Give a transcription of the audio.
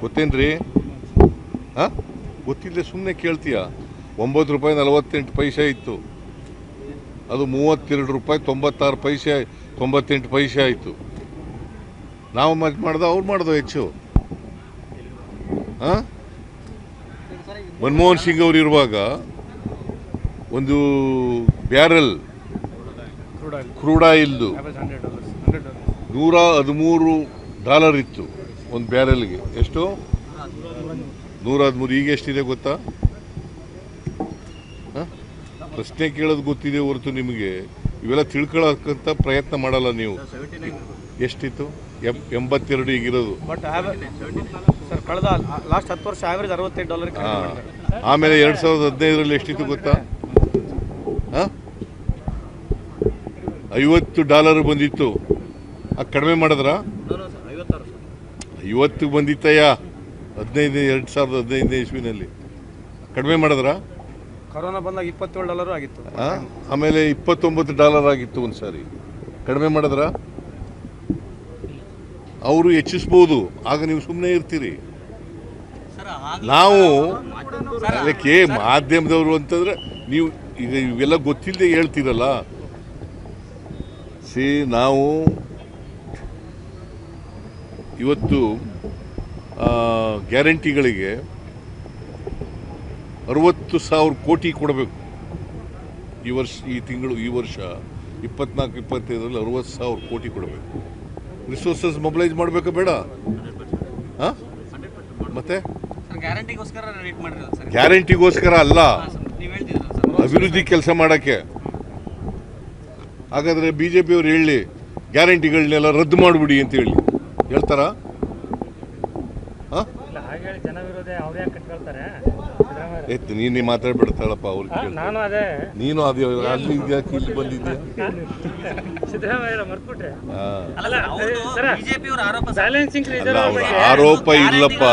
ಗೊತ್ತೇನ್ರಿ? ಹಾಂ? ಗೊತ್ತಿಲ್ಲದೆ ಸುಮ್ಮನೆ ಕೇಳ್ತೀಯ? ಒಂಬತ್ತು ರೂಪಾಯಿ ನಲವತ್ತೆಂಟು ಪೈಸೆ ಇತ್ತು. ಅದು ಮೂವತ್ತೆರಡು ರೂಪಾಯಿ ತೊಂಬತ್ತಾರು ಪೈಸೆ ತೊಂಬತ್ತೆಂಟು ಪೈಸೆ ಆಯಿತು. ನಾವು ಮತ್ತೆ ಮಾಡ್ದೋ ಅವ್ರು ಮಾಡ್ದೋ ಹೆಚ್ಚು. ಹಾಂ? ಮನಮೋಹನ್ ಸಿಂಗ್ ಅವರು ಇರುವಾಗ ಒಂದು ಬ್ಯಾರಲ್ ಕ್ರೂಡ್ ಇಲ್ದು crude ಆಯಿಲ್ದು. Average hundred dollars hundred dollars ನೂರ ಹದಿಮೂರು ಡಾಲರ್ ಇತ್ತು. ಒಂದು ಬ್ಯಾರಲ್ಗೆ ಎಷ್ಟು? ನೂರ ಹದಿಮೂರು ಈಗ ಎಷ್ಟಿದೆ ಗೊತ್ತಾ? ಹ? ಪ್ರಶ್ನೆ ಕೇಳೋದು ಗೊತ್ತಿದೆ ಹೊರತು ನಿಮಗೆ. ಇವೆಲ್ಲ ತಿಳ್ಕೊಳ್ಳೋಕ್ಕಂತ ಪ್ರಯತ್ನ ಮಾಡಲ್ಲ ನೀವು. ಎಷ್ಟಿತ್ತು? ಎಂಬತ್ತೆರಡು ಈಗಿರೋದು. ಕಳೆದ ಲಾಸ್ಟ್ ಹತ್ತು ವರ್ಷ ಅರವತ್ತೈದು ಡಾಲರ್. ಆಮೇಲೆ ಎರಡು ಸಾವಿರದ ಹದಿನೈದರಲ್ಲಿ ಎಷ್ಟಿತ್ತು ಗೊತ್ತಾ? ಐವತ್ತು ಡಾಲರ್ ಬಂದಿತ್ತು. ಆ ಕಡಿಮೆ ಮಾಡಿದ್ರಾ? ಐವತ್ತು ಬಂದಿತ್ತಯ್ಯ ಹದಿನೈದು ಎರಡು ಸಾವಿರದ ಹದಿನೈದನೇ ಇಸ್ವಿನಲ್ಲಿ. ಕಡಿಮೆ ಮಾಡಿದ್ರಾ? ಕೊರೋನಾ ಬಂದಾಗ ಇಪ್ಪತ್ತೇಳು ಡಾಲರ್ ಆಗಿತ್ತು. ಆ? ಆಮೇಲೆ ಇಪ್ಪತ್ತೊಂಬತ್ತು ಡಾಲರ್ ಆಗಿತ್ತು ಒಂದು ಸಾರಿ ಕಡಿಮೆ ಮಾಡಿದ್ರ? ಅವರು ಹೆಚ್ಚಿಸ್ಬೋದು ಆಗ ನೀವು ಸುಮ್ಮನೆ ಇರ್ತೀರಿ. ನಾವು ಅದಕ್ಕೆ ಮಾಧ್ಯಮದವರು ಅಂತಂದ್ರೆ ನೀವು ಈಗ ಇವೆಲ್ಲ ಗೊತ್ತಿಲ್ಲದೆ ಹೇಳ್ತೀರಲ್ಲ. ಸಿ ನಾವು ಇವತ್ತು ಗ್ಯಾರಂಟಿಗಳಿಗೆ ಅರವತ್ತು ಸಾವಿರ ಕೋಟಿ ಕೊಡಬೇಕು. ಈ ವರ್ಷ ಈ ತಿಂಗಳು ಈ ವರ್ಷ ಇಪ್ಪತ್ನಾಲ್ಕು ಇಪ್ಪತ್ತೈದರಲ್ಲಿ ಅರವತ್ತು ಸಾವಿರ ಕೋಟಿ ಕೊಡಬೇಕು. ರಿಸೋರ್ಸಸ್ ಮೊಬಿಲೈಸ್ ಮಾಡಬೇಕಾ ಬೇಡ? ಹಾಂ ಮತ್ತೆ? ಗ್ಯಾರಂಟಿಗೋಸ್ಕರ ಅಲ್ಲ. ಅಭಿವೃದ್ಧಿ ಕೆಲಸ ಮಾಡೋಕ್ಕೆ. ಹಾಗಾದರೆ ಬಿ ಜೆ ಪಿಯವರು ಹೇಳಿ ಗ್ಯಾರಂಟಿಗಳನ್ನೆಲ್ಲ ರದ್ದು ಮಾಡಿಬಿಡಿ ಅಂತ ಹೇಳಿ. ಹೇಳ್ತಾರಾ? ಎತ್ತು ನೀನೇ ಮಾತಾಡ್ಬಿಡ್ತಾಳಪ್ಪ ಅವ್ರಿಗೆ. ನಾನು ಅದೇ. ನೀನು ಅದೇ ಅಲ್ಲಿ ಯಾಕೆ ಇಲ್ಲಿ ಆರೋಪ ಇಲ್ಲಪ್ಪ.